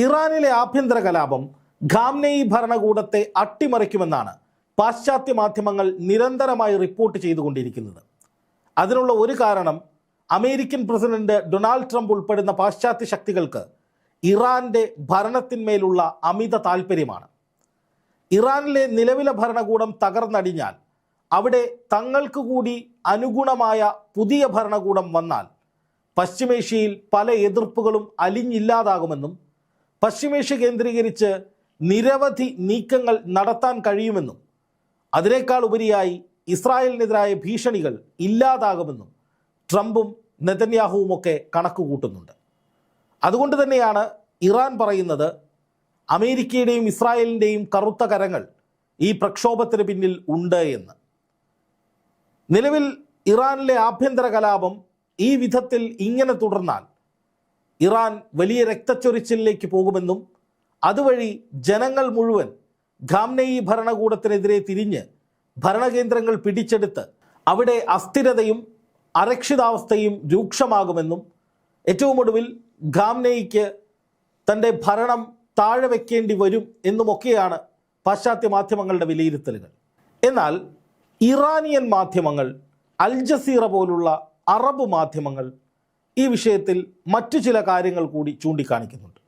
ഇറാനിലെ ആഭ്യന്തര കലാപം ഖാംനെയി ഭരണകൂടത്തെ അട്ടിമറിക്കുമെന്നാണ് പാശ്ചാത്യ മാധ്യമങ്ങൾ നിരന്തരമായി റിപ്പോർട്ട് ചെയ്തുകൊണ്ടിരിക്കുന്നത്. അതിനുള്ള ഒരു കാരണം അമേരിക്കൻ പ്രസിഡന്റ് ഡൊണാൾഡ് ട്രംപ് ഉൾപ്പെടുന്ന പാശ്ചാത്യ ശക്തികൾക്ക് ഇറാന്റെ ഭരണത്തിന്മേലുള്ള അമിത താൽപ്പര്യമാണ് ഇറാനിലെ നിലവിലെ ഭരണകൂടം തകർന്നടിഞ്ഞാൽ അവിടെ തങ്ങൾക്ക് കൂടി അനുഗുണമായ പുതിയ ഭരണകൂടം വന്നാൽ പശ്ചിമേഷ്യയിൽ പല എതിർപ്പുകളും അലിഞ്ഞില്ലാതാകുമെന്നും പശ്ചിമേഷ്യ കേന്ദ്രീകരിച്ച് നിരവധി നീക്കങ്ങൾ നടത്താൻ കഴിയുമെന്നും അതിനേക്കാൾ ഉപരിയായി ഇസ്രായേലിനെതിരായ ഭീഷണികൾ ഇല്ലാതാകുമെന്നും ട്രംപും നെതന്യാഹുവുമൊക്കെ കണക്ക് കൂട്ടുന്നുണ്ട് അതുകൊണ്ട് തന്നെയാണ് ഇറാൻ പറയുന്നത് അമേരിക്കയുടെയും ഇസ്രായേലിന്റെയും കറുത്ത കരങ്ങൾ ഈ പ്രക്ഷോഭത്തിന് പിന്നിൽ ഉണ്ട് എന്ന്. നിലവിൽ ഇറാനിലെ ആഭ്യന്തര കലാപം ഈ വിധത്തിൽ ഇങ്ങനെ തുടർന്നാൽ ഇറാൻ വലിയ രക്തച്ചൊരിച്ചിലേക്ക് പോകുമെന്നും അതുവഴി ജനങ്ങൾ മുഴുവൻ ഖാംനെയി ഭരണകൂടത്തിനെതിരെ തിരിഞ്ഞ് ഭരണകേന്ദ്രങ്ങൾ പിടിച്ചെടുത്ത് അവിടെ അസ്ഥിരതയും അരക്ഷിതാവസ്ഥയും രൂക്ഷമാകുമെന്നും ഏറ്റവും ഒടുവിൽ ഖാംനെയ്ക്ക് തന്റെ ഭരണം താഴെ വെക്കേണ്ടി വരും എന്നുമൊക്കെയാണ് പാശ്ചാത്യ മാധ്യമങ്ങളുടെ വിലയിരുത്തലുകൾ. എന്നാൽ ഇറാനിയൻ മാധ്യമങ്ങൾ അൽ ജസീറ പോലുള്ള അറബ് മാധ്യമങ്ങൾ ഈ വിഷയത്തിൽ മറ്റു ചില കാര്യങ്ങൾ കൂടി ചൂണ്ടിക്കാണിക്കുന്നുണ്ട്.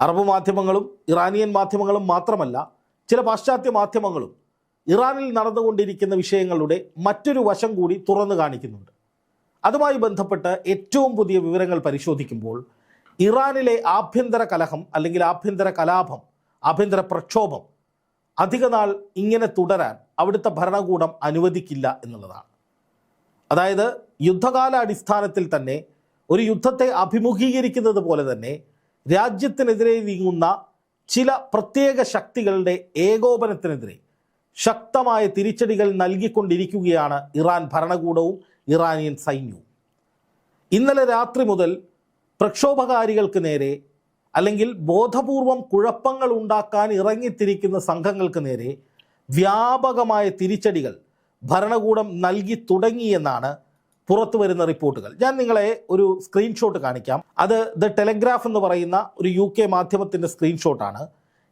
അറബ് മാധ്യമങ്ങളും ഇറാനിയൻ മാധ്യമങ്ങളും മാത്രമല്ല ചില പാശ്ചാത്യ മാധ്യമങ്ങളും ഇറാനിൽ നടന്നുകൊണ്ടിരിക്കുന്ന വിഷയങ്ങളുടെ മറ്റൊരു വശം കൂടി തുറന്നു കാണിക്കുന്നുണ്ട്. അതുമായി ബന്ധപ്പെട്ട് ഏറ്റവും പുതിയ വിവരങ്ങൾ പരിശോധിക്കുമ്പോൾ ഇറാനിലെ ആഭ്യന്തര കലഹം അല്ലെങ്കിൽ ആഭ്യന്തര കലാപം ആഭ്യന്തര പ്രക്ഷോഭം അധികനാൾ ഇങ്ങനെ തുടരാൻ അവിടുത്തെ ഭരണകൂടം അനുവദിക്കില്ല എന്നുള്ളതാണ്. അതായത് യുദ്ധകാല അടിസ്ഥാനത്തിൽ തന്നെ ഒരു യുദ്ധത്തെ അഭിമുഖീകരിക്കുന്നത് പോലെ തന്നെ രാജ്യത്തിനെതിരെ നീങ്ങുന്ന ചില പ്രത്യേക ശക്തികളുടെ ഏകോപനത്തിനെതിരെ ശക്തമായ തിരിച്ചടികൾ നൽകിക്കൊണ്ടിരിക്കുകയാണ് ഇറാൻ ഭരണകൂടവും ഇറാനിയൻ സൈന്യവും. ഇന്നലെ രാത്രി മുതൽ പ്രക്ഷോഭകാരികൾക്ക് നേരെ അല്ലെങ്കിൽ ബോധപൂർവം കുഴപ്പങ്ങൾ ഉണ്ടാക്കാൻ ഇറങ്ങിത്തിരിക്കുന്ന സംഘങ്ങൾക്ക് നേരെ വ്യാപകമായ തിരിച്ചടികൾ ഭരണകൂടം നൽകി തുടങ്ങിയെന്നാണ് പുറത്തു വരുന്ന റിപ്പോർട്ടുകൾ. ഞാൻ നിങ്ങളെ ഒരു സ്ക്രീൻഷോട്ട് കാണിക്കാം. അത് ദ ടെലഗ്രാഫ് എന്ന് പറയുന്ന ഒരു യു കെ മാധ്യമത്തിന്റെ സ്ക്രീൻഷോട്ടാണ്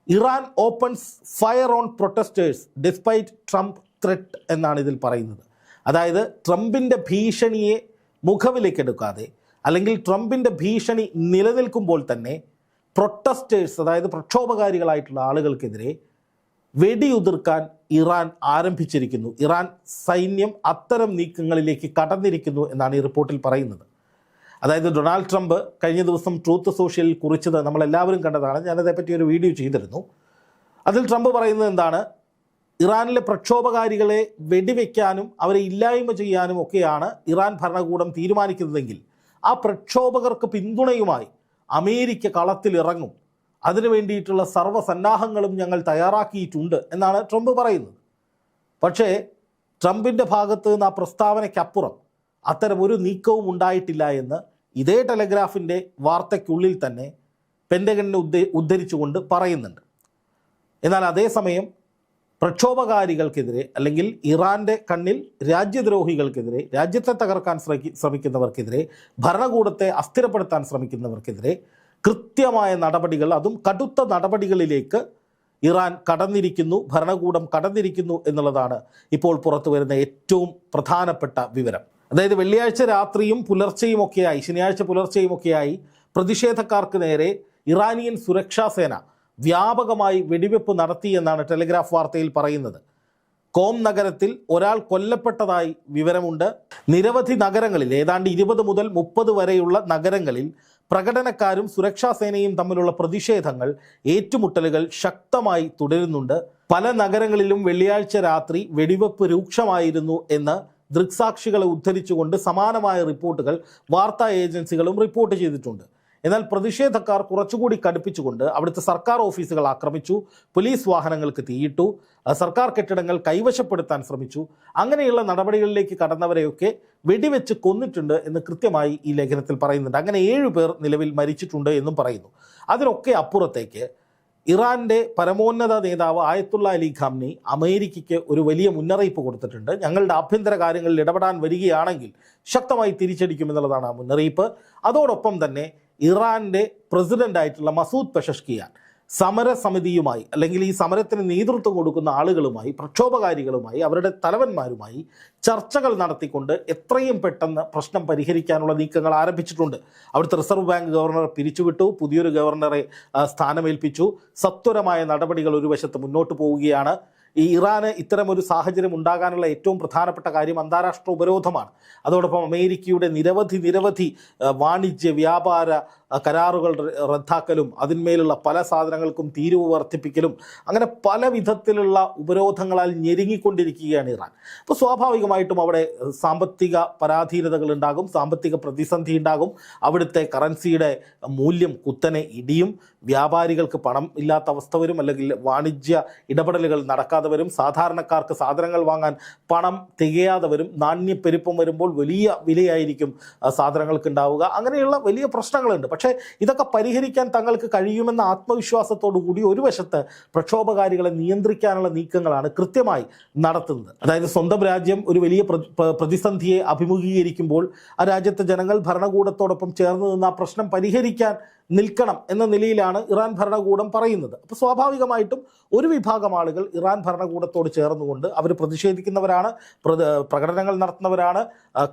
Iran opens fire on protesters despite Trump threat എന്നാണ് ഇതിൽ പറയുന്നത്. അതായത് ട്രംപിന്റെ ഭീഷണിയെ മുഖവിലേക്കെടുക്കാതെ അല്ലെങ്കിൽ ട്രംപിന്റെ ഭീഷണി നിലനിൽക്കുമ്പോൾ തന്നെ പ്രൊട്ടസ്റ്റേഴ്സ് അതായത് പ്രക്ഷോഭകാരികളായിട്ടുള്ള ആളുകൾക്കെതിരെ വെടിയുതിർക്കാൻ ഇറാൻ ആരംഭിച്ചിരിക്കുന്നു. ഇറാൻ സൈന്യം അത്തരം നീക്കങ്ങളിലേക്ക് കടന്നിരിക്കുന്നു എന്നാണ് ഈ റിപ്പോർട്ടിൽ പറയുന്നത്. അതായത് ഡൊണാൾഡ് ട്രംപ് കഴിഞ്ഞ ദിവസം ട്രൂത്ത് സോഷ്യലിൽ കുറിച്ചത് നമ്മളെല്ലാവരും കണ്ടതാണ്. ഞാനതേപ്പറ്റി ഒരു വീഡിയോ ചെയ്തിരുന്നു. അതിൽ ട്രംപ് പറയുന്നത് എന്താണ്? ഇറാനിലെ പ്രക്ഷോഭകാരികളെ വെടിവെക്കാനും അവരെ ഇല്ലായ്മ ചെയ്യാനും ഒക്കെയാണ് ഇറാൻ ഭരണകൂടം തീരുമാനിക്കുന്നതെങ്കിൽ ആ പ്രക്ഷോഭകർക്ക് പിന്തുണയുമായി അമേരിക്ക കളത്തിലിറങ്ങും. അതിനു വേണ്ടിയിട്ടുള്ള സർവസന്നാഹങ്ങളും ഞങ്ങൾ തയ്യാറാക്കിയിട്ടുണ്ട് എന്നാണ് ട്രംപ് പറയുന്നത്. പക്ഷേ ട്രംപിന്റെ ഭാഗത്ത് നിന്ന് ആ പ്രസ്താവനയ്ക്കപ്പുറം അത്തരം ഒരു നീക്കവും ഉണ്ടായിട്ടില്ല എന്ന് ഇതേ ടെലഗ്രാഫിന്റെ വാർത്തയ്ക്കുള്ളിൽ തന്നെ പെൻഡഗണിനെ ഉദ്ധ ഉദ്ധരിച്ചുകൊണ്ട് പറയുന്നുണ്ട്. എന്നാൽ അതേസമയം പ്രക്ഷോഭകാരികൾക്കെതിരെ അല്ലെങ്കിൽ ഇറാന്റെ കണ്ണിൽ രാജ്യദ്രോഹികൾക്കെതിരെ രാജ്യത്തെ തകർക്കാൻ ശ്രമിക്കുന്നവർക്കെതിരെ ഭരണകൂടത്തെ അസ്ഥിരപ്പെടുത്താൻ ശ്രമിക്കുന്നവർക്കെതിരെ കൃത്യമായ നടപടികൾ അതും കടുത്ത നടപടികളിലേക്ക് ഇറാൻ കടന്നിരിക്കുന്നു ഭരണകൂടം കടന്നിരിക്കുന്നു എന്നുള്ളതാണ് ഇപ്പോൾ പുറത്തു വരുന്ന ഏറ്റവും പ്രധാനപ്പെട്ട വിവരം. അതായത് വെള്ളിയാഴ്ച രാത്രിയും പുലർച്ചെയും ഒക്കെയായി ശനിയാഴ്ച പുലർച്ചെയും ഒക്കെയായി പ്രതിഷേധക്കാർക്ക് നേരെ ഇറാനിയൻ സുരക്ഷാ സേന വ്യാപകമായി വെടിവെപ്പ് നടത്തിയെന്നാണ് ടെലിഗ്രാഫ് വാർത്തയിൽ പറയുന്നത്. കോം നഗരത്തിൽ ഒരാൾ കൊല്ലപ്പെട്ടതായി വിവരമുണ്ട്. നിരവധി നഗരങ്ങളിൽ ഏതാണ്ട് ഇരുപത് മുതൽ മുപ്പത് വരെയുള്ള നഗരങ്ങളിൽ പ്രകടനക്കാരും സുരക്ഷാ സേനയും തമ്മിലുള്ള പ്രതിഷേധങ്ങൾ ഏറ്റുമുട്ടലുകൾ ശക്തമായി തുടരുന്നുണ്ട്. പല നഗരങ്ങളിലും വെള്ളിയാഴ്ച രാത്രി വെടിവെപ്പ് രൂക്ഷമായിരുന്നു എന്ന് ദൃക്സാക്ഷികളെ ഉദ്ധരിച്ചുകൊണ്ട് സമാനമായ റിപ്പോർട്ടുകൾ വാർത്താ ഏജൻസികളും റിപ്പോർട്ട് ചെയ്തിട്ടുണ്ട്. എന്നാൽ പ്രതിഷേധക്കാർ കുറച്ചുകൂടി കടുപ്പിച്ചുകൊണ്ട് അവിടുത്തെ സർക്കാർ ഓഫീസുകൾ ആക്രമിച്ചു പോലീസ് വാഹനങ്ങൾക്ക് തീയിട്ടു സർക്കാർ കെട്ടിടങ്ങൾ കൈവശപ്പെടുത്താൻ ശ്രമിച്ചു. അങ്ങനെയുള്ള നടപടികളിലേക്ക് കടന്നവരെയൊക്കെ വെടിവെച്ച് കൊന്നിട്ടുണ്ട് എന്ന് കൃത്യമായി ഈ ലേഖനത്തിൽ പറയുന്നുണ്ട്. അങ്ങനെ ഏഴു പേർ നിലവിൽ മരിച്ചിട്ടുണ്ട് എന്നും പറയുന്നു. അതിനൊക്കെ അപ്പുറത്തേക്ക് ഇറാന്റെ പരമോന്നത നേതാവ് ആയത്തുള്ള അലി ഖാംനി അമേരിക്കയ്ക്ക് ഒരു വലിയ മുന്നറിയിപ്പ് കൊടുത്തിട്ടുണ്ട്. ഞങ്ങളുടെ ആഭ്യന്തര കാര്യങ്ങളിൽ ഇടപെടാൻ വരികയാണെങ്കിൽ ശക്തമായി തിരിച്ചടിക്കുമെന്നുള്ളതാണ് ആ മുന്നറിയിപ്പ്. അതോടൊപ്പം തന്നെ ഇറാന്റെ പ്രസിഡന്റ് ആയിട്ടുള്ള മസൂദ് പെഷഷ്കിയാൻ സമരസമിതിയുമായി അല്ലെങ്കിൽ ഈ സമരത്തിന് നേതൃത്വം കൊടുക്കുന്ന ആളുകളുമായി പ്രക്ഷോഭകാരികളുമായി അവരുടെ തലവന്മാരുമായി ചർച്ചകൾ നടത്തിക്കൊണ്ട് എത്രയും പെട്ടെന്ന് പ്രശ്നം പരിഹരിക്കാനുള്ള നീക്കങ്ങൾ ആരംഭിച്ചിട്ടുണ്ട്. അവിടുത്തെ റിസർവ് ബാങ്ക് ഗവർണറെ പിരിച്ചുവിട്ടു പുതിയൊരു ഗവർണറെ സ്ഥാനമേൽപ്പിച്ചു. സത്വരമായ നടപടികൾ ഒരു വശത്ത് മുന്നോട്ട് പോവുകയാണ്. ഈ ഇറാന് ഇത്തരം ഒരു സാഹചര്യം ഉണ്ടാകാനുള്ള ഏറ്റവും പ്രധാനപ്പെട്ട കാര്യം അന്താരാഷ്ട്ര ഉപരോധമാണ്. അതോടൊപ്പം അമേരിക്കയുടെ നിരവധി നിരവധി വാണിജ്യ വ്യാപാര കരാറുകൾ റദ്ദാക്കലും അതിന്മേലുള്ള പല സാധനങ്ങൾക്കും തീരുവ വർദ്ധിപ്പിക്കലും അങ്ങനെ പല വിധത്തിലുള്ള ഉപരോധങ്ങളാൽ ഞെരുങ്ങിക്കൊണ്ടിരിക്കുകയാണ് ഇറാൻ. അപ്പോൾ സ്വാഭാവികമായിട്ടും അവിടെ സാമ്പത്തിക പരാധീനതകൾ ഉണ്ടാകും സാമ്പത്തിക പ്രതിസന്ധി ഉണ്ടാകും. അവിടുത്തെ കറൻസിയുടെ മൂല്യം കുത്തനെ ഇടിയും വ്യാപാരികൾക്ക് പണം ഇല്ലാത്ത അവസ്ഥ വരും അല്ലെങ്കിൽ വാണിജ്യ ഇടപെടലുകൾ നടക്കാതെ വരും സാധാരണക്കാർക്ക് സാധനങ്ങൾ വാങ്ങാൻ പണം തികയാതെ വരും നാണ്യപ്പെരുപ്പം വരുമ്പോൾ വലിയ വിലയായിരിക്കും സാധനങ്ങൾക്ക് ഉണ്ടാവുക അങ്ങനെയുള്ള വലിയ പ്രശ്നങ്ങളുണ്ട്. പക്ഷേ ഇതൊക്കെ പരിഹരിക്കാൻ തങ്ങൾക്ക് കഴിയുമെന്ന ആത്മവിശ്വാസത്തോടു കൂടി ഒരു വശത്ത് പ്രക്ഷോഭകാരികളെ നിയന്ത്രിക്കാനുള്ള നീക്കങ്ങളാണ് കൃത്യമായി നടത്തുന്നത്. അതായത് സ്വന്തം രാജ്യം ഒരു വലിയ പ്ര- പ്ര- പ്രതിസന്ധിയെ അഭിമുഖീകരിക്കുമ്പോൾ ആ രാജ്യത്തെ ജനങ്ങൾ ഭരണകൂടത്തോടൊപ്പം ചേർന്ന് നിന്ന് ആ പ്രശ്നം പരിഹരിക്കാൻ നിൽക്കണം എന്ന നിലയിലാണ് ഇറാൻ ഭരണകൂടം പറയുന്നത്. അപ്പോൾ സ്വാഭാവികമായിട്ടും ഒരു വിഭാഗം ആളുകൾ ഇറാൻ ഭരണകൂടത്തോട് ചേർന്നുകൊണ്ട് അവർ പ്രതിഷേധിക്കുന്നവരാണ് പ്രത- പ്രകടനങ്ങൾ നടത്തുന്നവരാണ്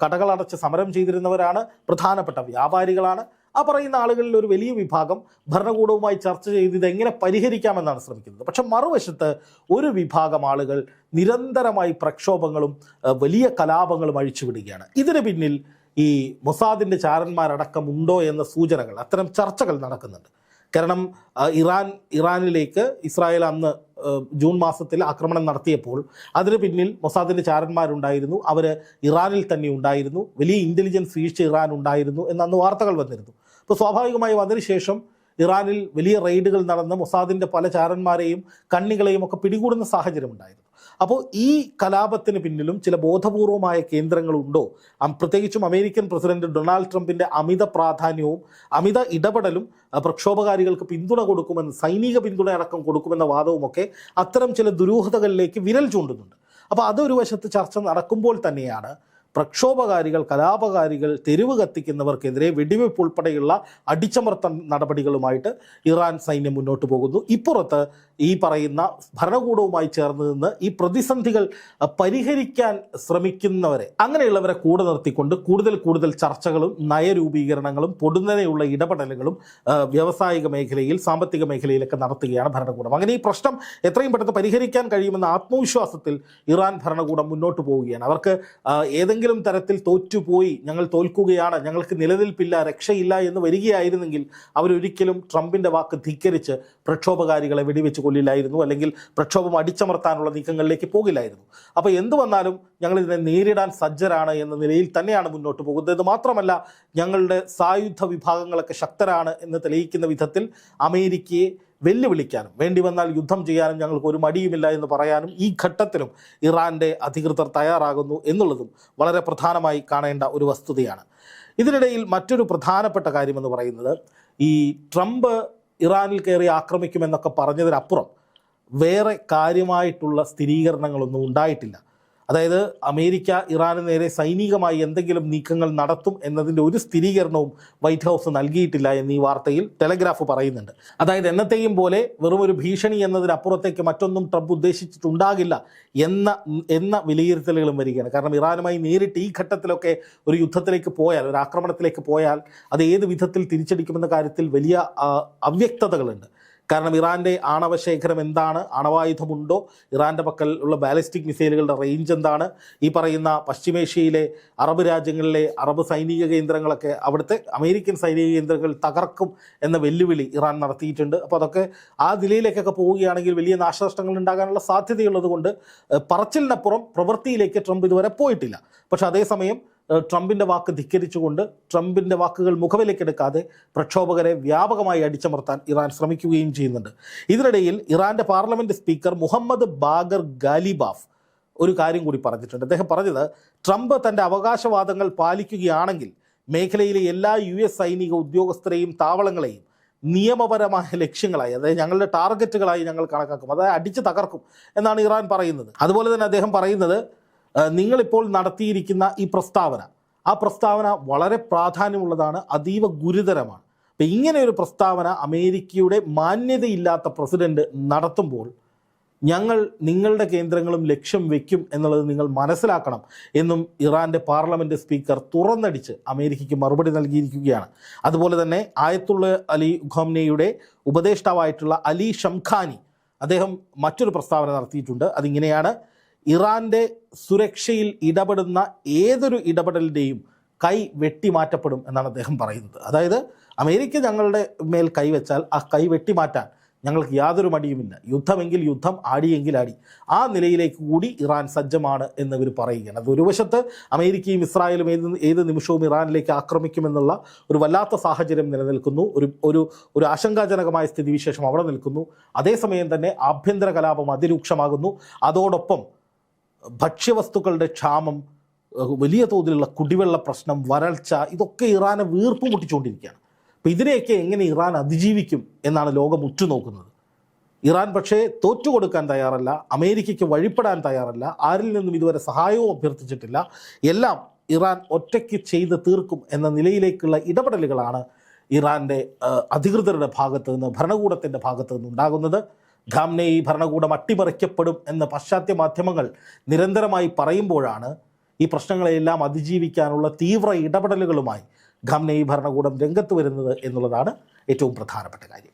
കടകളടച്ച് സമരം ചെയ്തിരുന്നവരാണ് പ്രധാനപ്പെട്ട വ്യാപാരികളാണ്. ആ പറയുന്ന ആളുകളിൽ ഒരു വലിയ വിഭാഗം ഭരണകൂടവുമായി ചർച്ച ചെയ്ത് ഇത് എങ്ങനെ പരിഹരിക്കാമെന്നാണ് ശ്രമിക്കുന്നത്. പക്ഷെ മറുവശത്ത് ഒരു വിഭാഗം ആളുകൾ നിരന്തരമായി പ്രക്ഷോഭങ്ങളും വലിയ കലാപങ്ങളും അഴിച്ചുവിടുകയാണ്. ഇതിന് പിന്നിൽ ഈ മൊസാദിന്റെ ചാരന്മാരടക്കം ഉണ്ടോ എന്ന സൂചനകൾ അത്തരം ചർച്ചകൾ നടക്കുന്നുണ്ട്. കാരണം ഇറാൻ ഇറാനിലേക്ക് ഇസ്രായേൽ അന്ന് ജൂൺ മാസത്തിൽ ആക്രമണം നടത്തിയപ്പോൾ അതിന് പിന്നിൽ മൊസാദിന്റെ ചാരന്മാരുണ്ടായിരുന്നു. അവർ ഇറാനിൽ തന്നെ ഉണ്ടായിരുന്നു. വലിയ ഇന്റലിജൻസ് വീഴ്ച ഇറാൻ ഉണ്ടായിരുന്നു എന്നന്ന് വാർത്തകൾ വന്നിരുന്നു. അപ്പോൾ സ്വാഭാവികമായും അതിനുശേഷം ഇറാനിൽ വലിയ റെയ്ഡുകൾ നടന്ന് മൊസാദിന്റെ പല ചാരന്മാരെയും കണ്ണികളെയും ഒക്കെ പിടികൂടുന്ന സാഹചര്യം ഉണ്ടായിരുന്നു അപ്പോൾ ഈ കലാപത്തിന് പിന്നിലും ചില ബോധപൂർവമായ കേന്ദ്രങ്ങളുണ്ടോ? പ്രത്യേകിച്ചും അമേരിക്കൻ പ്രസിഡന്റ് ഡൊണാൾഡ് ട്രംപിന്റെ അമിത പ്രാധാന്യവും അമിത ഇടപെടലും പ്രക്ഷോഭകാരികൾക്ക് പിന്തുണ കൊടുക്കുമെന്ന് സൈനിക പിന്തുണ അടക്കം കൊടുക്കുമെന്ന വാദവുമൊക്കെ അത്തരം ചില ദുരൂഹതകളിലേക്ക് വിരൽ ചൂണ്ടുന്നുണ്ട്. അപ്പോൾ അതൊരു വശത്ത് ചർച്ച നടക്കുമ്പോൾ തന്നെയാണ് പ്രക്ഷോഭകാരികൾ കലാപകാരികൾ തെരുവ് കത്തിക്കുന്നവർക്കെതിരെ വെടിവെപ്പ് ഉൾപ്പെടെയുള്ള അടിച്ചമർത്ത നടപടികളുമായിട്ട് ഇറാൻ സൈന്യം മുന്നോട്ട് പോകുന്നു. ഇപ്പുറത്ത് ഈ പറയുന്ന ഭരണകൂടവുമായി ചേർന്ന് നിന്ന് ഈ പ്രതിസന്ധികൾ പരിഹരിക്കാൻ ശ്രമിക്കുന്നവരെ അങ്ങനെയുള്ളവരെ കൂടെ നിർത്തിക്കൊണ്ട് കൂടുതൽ കൂടുതൽ ചർച്ചകളും നയരൂപീകരണങ്ങളും പൊടുന്നനെയുള്ള ഇടപെടലുകളും വ്യാവസായിക മേഖലയിൽ സാമ്പത്തിക മേഖലയിലൊക്കെ നടത്തുകയാണ് ഭരണകൂടം. അങ്ങനെ ഈ പ്രശ്നം എത്രയും പെട്ടെന്ന് പരിഹരിക്കാൻ കഴിയുമെന്ന ആത്മവിശ്വാസത്തിൽ ഇറാൻ ഭരണകൂടം മുന്നോട്ട് പോവുകയാണ്. അവർക്ക് ആ, ഏതെങ്കിലും തരത്തിൽ തോറ്റുപോയി ഞങ്ങൾ തോൽക്കുകയാണ് ഞങ്ങൾക്ക് നിലനിൽപ്പില്ല രക്ഷയില്ല എന്ന് വരികയായിരുന്നെങ്കിൽ അവരൊരിക്കലും ട്രംപിന്റെ വാക്ക് ധിക്കരിച്ച് പ്രക്ഷോഭകാരികളെ വെടിവെച്ച് കൊല്ലില്ലായിരുന്നു അല്ലെങ്കിൽ പ്രക്ഷോഭം അടിച്ചമർത്താനുള്ള നീക്കങ്ങളിലേക്ക് പോകില്ലായിരുന്നു. അപ്പോൾ എന്തു വന്നാലും ഞങ്ങളിതിനെ നേരിടാൻ സജ്ജരാണ് എന്ന നിലയിൽ തന്നെയാണ് മുന്നോട്ട് പോകുന്നത്. ഇത് മാത്രമല്ല ഞങ്ങളുടെ സായുധ വിഭാഗങ്ങളൊക്കെ ശക്തരാണ് എന്ന് തെളിയിക്കുന്ന വിധത്തിൽ അമേരിക്കയെ വെല്ലുവിളിക്കാനും വേണ്ടി വന്നാൽ യുദ്ധം ചെയ്യാനും ഞങ്ങൾക്ക് ഒരു മടിയുമില്ല എന്ന് പറയാനും ഈ ഘട്ടത്തിലും ഇറാന്റെ അധികൃതർ തയ്യാറാകുന്നു എന്നുള്ളതും വളരെ പ്രധാനമായി കാണേണ്ട ഒരു വസ്തുതയാണ്. ഇതിനിടയിൽ മറ്റൊരു പ്രധാനപ്പെട്ട കാര്യമെന്ന് പറയുന്നത് ഈ ട്രംപ് ഇറാനിൽ കയറി ആക്രമിക്കുമെന്നൊക്കെ പറഞ്ഞതിനപ്പുറം വേറെ കാര്യമായിട്ടുള്ള സ്ഥിരീകരണങ്ങളൊന്നും ഉണ്ടായിട്ടില്ല. അതായത് അമേരിക്ക ഇറാന് നേരെ സൈനികമായി എന്തെങ്കിലും നീക്കങ്ങൾ നടത്തും എന്നതിന്റെ ഒരു സ്ഥിരീകരണവും വൈറ്റ് ഹൗസ് നൽകിയിട്ടില്ല എന്ന് ഈ വാർത്തയിൽ ടെലഗ്രാഫ് പറയുന്നുണ്ട്. അതായത് എന്നത്തെയും പോലെ വെറും ഒരു ഭീഷണി എന്നതിനപ്പുറത്തേക്ക് മറ്റൊന്നും ട്രംപ് ഉദ്ദേശിച്ചിട്ടുണ്ടാകില്ല എന്ന എന്ന വിലയിരുത്തലുകളും വരികയാണ്. കാരണം ഇറാനുമായി നേരിട്ട് ഈ ഘട്ടത്തിലൊക്കെ ഒരു യുദ്ധത്തിലേക്ക് പോയാൽ ഒരു ആക്രമണത്തിലേക്ക് പോയാൽ അത് ഏത് വിധത്തിൽ തിരിച്ചടിക്കുമെന്ന കാര്യത്തിൽ വലിയ അവ്യക്തതകളുണ്ട്. കാരണം ഇറാന്റെ ആണവശേഖരം എന്താണ്? ആണവായുധമുണ്ടോ? ഇറാന്റെ പക്കൽ ഉള്ള ബാലിസ്റ്റിക് മിസൈലുകളുടെ റേഞ്ച് എന്താണ്? ഈ പറയുന്ന പശ്ചിമേഷ്യയിലെ അറബ് രാജ്യങ്ങളിലെ അറബ് സൈനിക കേന്ദ്രങ്ങളൊക്കെ അവിടുത്തെ അമേരിക്കൻ സൈനിക കേന്ദ്രങ്ങൾ തകർക്കും എന്ന വെല്ലുവിളി ഇറാൻ നടത്തിയിട്ടുണ്ട്. അപ്പോൾ അതൊക്കെ ആ നിലയിലേക്കൊക്കെ പോവുകയാണെങ്കിൽ വലിയ നാശനഷ്ടങ്ങൾ ഉണ്ടാകാനുള്ള സാധ്യതയുള്ളത് കൊണ്ട് ഏഹ്, പറച്ചിലിനപ്പുറം പ്രവൃത്തിയിലേക്ക് ട്രംപ് ഇതുവരെ പോയിട്ടില്ല. പക്ഷേ അതേസമയം ട്രംപിന്റെ വാക്ക് ധിക്കരിച്ചുകൊണ്ട് ട്രംപിന്റെ വാക്കുകൾ മുഖവിലേക്കെടുക്കാതെ പ്രക്ഷോഭകരെ വ്യാപകമായി അടിച്ചമർത്താൻ ഇറാൻ ശ്രമിക്കുകയും ചെയ്യുന്നുണ്ട്. ഇതിനിടയിൽ ഇറാന്റെ parliament speaker Mohammad Bagher Ghalibaf ഒരു കാര്യം കൂടി പറഞ്ഞിട്ടുണ്ട്. അദ്ദേഹം പറഞ്ഞത് ട്രംപ് തന്റെ അവകാശവാദങ്ങൾ പാലിക്കുകയാണെങ്കിൽ മേഖലയിലെ എല്ലാ യു എസ് സൈനിക ഉദ്യോഗസ്ഥരെയും താവളങ്ങളെയും നിയമപരമായ ലക്ഷ്യങ്ങളായി അതായത് ഞങ്ങളുടെ ടാർഗറ്റുകളായി ഞങ്ങൾ കണക്കാക്കും അതായത് അടിച്ച് തകർക്കും എന്നാണ് ഇറാൻ പറയുന്നത്. അതുപോലെ തന്നെ അദ്ദേഹം പറയുന്നത് നിങ്ങളിപ്പോൾ നടത്തിയിരിക്കുന്ന ഈ പ്രസ്താവന. ആ പ്രസ്താവന വളരെ പ്രാധാന്യമുള്ളതാണ് അതീവ ഗുരുതരമാണ്. അപ്പം ഇങ്ങനെ ഒരു പ്രസ്താവന അമേരിക്കയുടെ മാന്യതയില്ലാത്ത പ്രസിഡന്റ് നടത്തുമ്പോൾ ഞങ്ങൾ നിങ്ങളുടെ കേന്ദ്രങ്ങളും ലക്ഷ്യം വെക്കും എന്നുള്ളത് നിങ്ങൾ മനസ്സിലാക്കണം എന്നും ഇറാന്റെ പാർലമെന്റ് സ്പീക്കർ തുറന്നടിച്ച് അമേരിക്കയ്ക്ക് മറുപടി നൽകിയിരിക്കുകയാണ്. അതുപോലെ തന്നെ ആയത്തുള്ള അലി ഖോംനയുടെ ഉപദേഷ്ടാവായിട്ടുള്ള അലി ഷംഖാനി അദ്ദേഹം മറ്റൊരു പ്രസ്താവന നടത്തിയിട്ടുണ്ട്. അതിങ്ങനെയാണ് ഇറാന്റെ സുരക്ഷയിൽ ഇടപെടുന്ന ഏതൊരു ഇടപെടലിന്റെയും കൈ വെട്ടിമാറ്റപ്പെടും എന്നാണ് അദ്ദേഹം പറയുന്നത്. അതായത് അമേരിക്ക ഞങ്ങളുടെ മേൽ കൈവച്ചാൽ ആ കൈ വെട്ടിമാറ്റാൻ ഞങ്ങൾക്ക് യാതൊരു മടിയുമില്ല. യുദ്ധമെങ്കിൽ യുദ്ധം ആടിയെങ്കിൽ ആടി. ആ നിലയിലേക്ക് കൂടി ഇറാൻ സജ്ജമാണ് എന്നിവർ പറയുകയാണ്. അത് ഒരു വശത്ത് അമേരിക്കയും ഇസ്രായേലും ഏത് ഏത് നിമിഷവും ഇറാനിലേക്ക് ആക്രമിക്കുമെന്നുള്ള ഒരു വല്ലാത്ത സാഹചര്യം നിലനിൽക്കുന്നു. ഒരു ഒരു ഒരു ആശങ്കാജനകമായ സ്ഥിതിവിശേഷം അവിടെ നിൽക്കുന്നു. അതേസമയം തന്നെ ആഭ്യന്തര കലാപം അതിരൂക്ഷമാകുന്നു. അതോടൊപ്പം ഭക്ഷ്യവസ്തുക്കളുടെ ക്ഷാമം വലിയ തോതിലുള്ള കുടിവെള്ള പ്രശ്നം വരൾച്ച ഇതൊക്കെ ഇറാനെ വീർപ്പ് മുട്ടിച്ചുകൊണ്ടിരിക്കുകയാണ്. അപ്പോൾ ഇതിനെയൊക്കെ എങ്ങനെ ഇറാൻ അതിജീവിക്കും എന്നാണ് ലോകം ഉറ്റുനോക്കുന്നത്. ഇറാൻ പക്ഷേ തോറ്റുകൊടുക്കാൻ തയ്യാറല്ല അമേരിക്കയ്ക്ക് വഴിപ്പെടാൻ തയ്യാറല്ല ആരിൽ നിന്നും ഇതുവരെ സഹായവും അഭ്യർത്ഥിച്ചിട്ടില്ല. എല്ലാം ഇറാൻ ഒറ്റയ്ക്ക് ചെയ്ത് തീർക്കും എന്ന നിലയിലേക്കുള്ള ഇടപെടലുകളാണ് ഇറാന്റെ അധികൃതരുടെ ഭാഗത്തു നിന്ന് ഭരണകൂടത്തിന്റെ ഭാഗത്തു നിന്ന് ഉണ്ടാകുന്നത്. ഖാംനെയി ഭരണകൂടം അട്ടിമറിക്കപ്പെടും എന്ന് പാശ്ചാത്യ മാധ്യമങ്ങൾ നിരന്തരമായി പറയുമ്പോഴാണ് ഈ പ്രശ്നങ്ങളെല്ലാം അതിജീവിക്കാനുള്ള തീവ്ര ഇടപെടലുകളുമായി ഖാംനെയി ഭരണകൂടം രംഗത്ത് വരുന്നത് എന്നുള്ളതാണ് ഏറ്റവും പ്രധാനപ്പെട്ട കാര്യം.